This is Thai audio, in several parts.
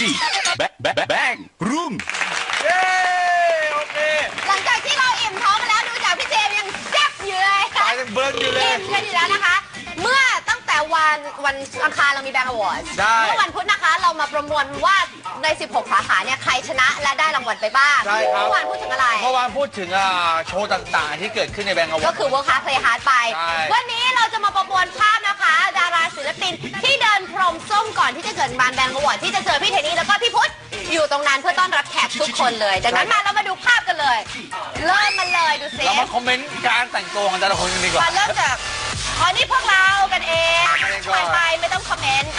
G Bang Bang Bang Room เย้โอเคหลังจากที่เราอิ่มท้องมาแล้วดูจากพี่เจมส์ยังแซ่บอยู่เลยตายยังเบิร์นอยู่เลย อิ่มกันอยู่แล้วนะคะเมื่อตั้งแต่ วันวันอังคารเรามีแบงก์อวอร์ดได้เมื่อวันพุธนะคะ เรามาประมวลว่าใน 16 สาขาเนี่ยใครชนะและได้รางวัลไปบ้างใช่ครับ เมื่อวานพูดถึงอะไร เมื่อวานพูดถึงอ่าโชว์ต่างๆ ที่เกิดขึ้นในแบงก์เอาไว้ก็คือ work hard play hard ไป ใช่ วันนี้เราจะมาประมวลภาพนะคะ ดาราศิลปินที่เดินพรมส้มก่อนที่จะเกิดบานแบงก์อวอร์ดที่จะเจอพี่เทนนี่แล้วก็พี่พุทธอยู่ตรงนั้นเพื่อต้อนรับแขกทุกคนเลยดังนั้นมาเรามาดูภาพกันเลย เริ่มมาเลยดูสิเรามาคอมเมนต์การแต่งตัวของแต่ละคนกันดีกว่ามาเริ่มจาก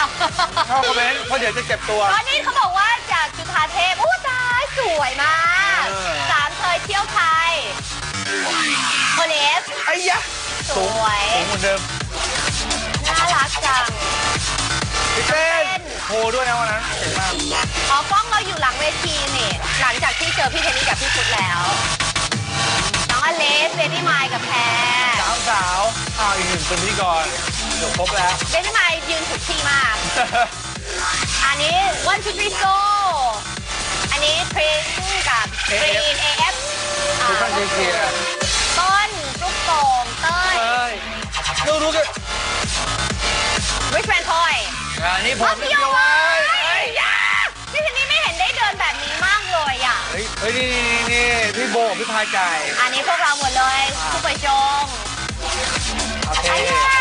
คอมเมนต์เอาเข้าคอมเมนต์เพราะเดี๋ยวจะเจ็บตัว ตอนนี้เขาบอกว่าจากจุฑาเทพอู้ตายสวยมากเออ สามเคยเที่ยวไทยโคเลสไอ้ยะสวย สูงเหมือนเดิมน่ารักจัง พี่เต้นเต้นโชว์ด้วยนะวันนั้นเก่งมากอ๋อกล้องเราอยู่หลังเวทีนี่ หลังจากที่เจอพี่เทนนี่กับพี่พุทธแล้ว น้องอเลสเบบี้ไมล์กับแพรสาวสาวอ้าวอีกหนึ่งเป็นพธี่กรเดี๋ยวครบแล้วเบบี้ไมล์ยืนถูกที่มาก อันนี้วันชูทรีโซอันนี้พรินกับกรีนเอฟทุกท่านเชียร์ต้นลูกโป่งเต้ยเอ้ยดูดูกัน ริชแมนทอยอันนี้ผมพี่เดียวไว้เอ้ยยาพี่เทนนี่ไม่เห็นได้เดินแบบนี้มากเลยอะ เฮ้ยเฮ้ยนี่นี่นี่พี่โบกับพี่พายใจอันนี้พวกเราหมดเลยซูเปอร์จงโอเค อันนี้แกสโน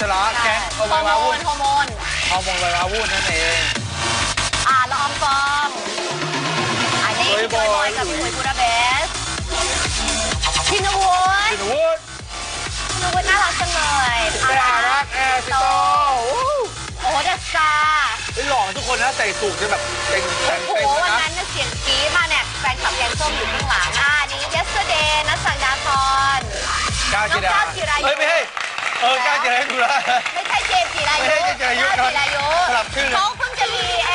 พี่พัชระแก๊งฮเอาอไว้ร์โมมาวุ่นนฮอร์โมน ฮอร์โมนไวอาวุ่นนั่นเอง อ่าละอองฟองอันนี้โดยพี่โดยบอยบอยกับพี่หุยบูดาเบสพี่นวุฒิพี่หนูวุฒิพี่นวุฒิน่ารักจังเลยพี่อารักแอร์พี่โตโอ้โหเดอะสตาร์ไอ้หล่อทุกคนนะใส่สูทจะแบบเต็งแต่งโอ้เต็งโหเลยวันนะนั้นน่ะเสียงกรี๊ดมาเนี่ยแฟนคลับแกงส้มอยู่ข้างหลังอ่า เออก้าวจิรายุดูแลไม่ใช่เจมส์จิรายุไม่ใช่เจมส์จิรายุก้วจิรายุสลับชื่อเลย เขาเพิ่งจะมีเอ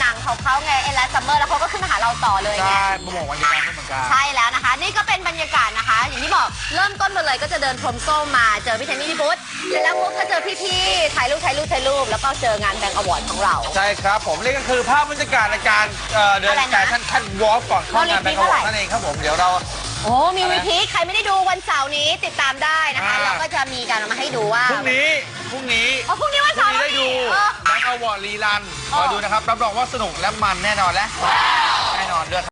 หนังของเขาไงเอล s ซัมเมอร์แล้วเขาก็ขึ้นมาหาเราต่อเลยไง ใช่มาบอกวันนี้ไม่เหมือนกัน ใช่แล้วนะคะ นี่ก็เป็นบรรยากาศนะคะ อย่างที่บอกเริ่มต้นมาเลยก็จะเดินพรมส้มมาเจอพี่เทนนี่พี่พุทธเสร็จแล้วปุ๊บก็เจอพี่ๆถ่ายรูปถ่ายรูปถ่ายรูปแล้วก็เจองานแบงก์อวอร์ดของเรา ใช่ครับผมนี่ก็คือภาพบรรยากาศในการเอ่อเดินอะไรนะแฟชั่นคัดวอล์กก่อนเข้างานเราแบรีงบค์เท่าไหร่นั่นเองครับผมเดี๋ยวเรา โอ้มีวิธีใครไม่ได้ดูวันเสาร์นี้ติดตามได้นะคะอ่าเราก็จะมีการเอามาให้ดูว่าพรุ่งนี้ พรุ่งนี้อ๋อพรุ่งนี้วันพรุ่เสางร์นี้ได้ดูเออ แบงค์อวอร์ดรีลันเออมาดูนะครับ รับรองว่าสนุกและมันแน่นอนและแน่นอนด้วย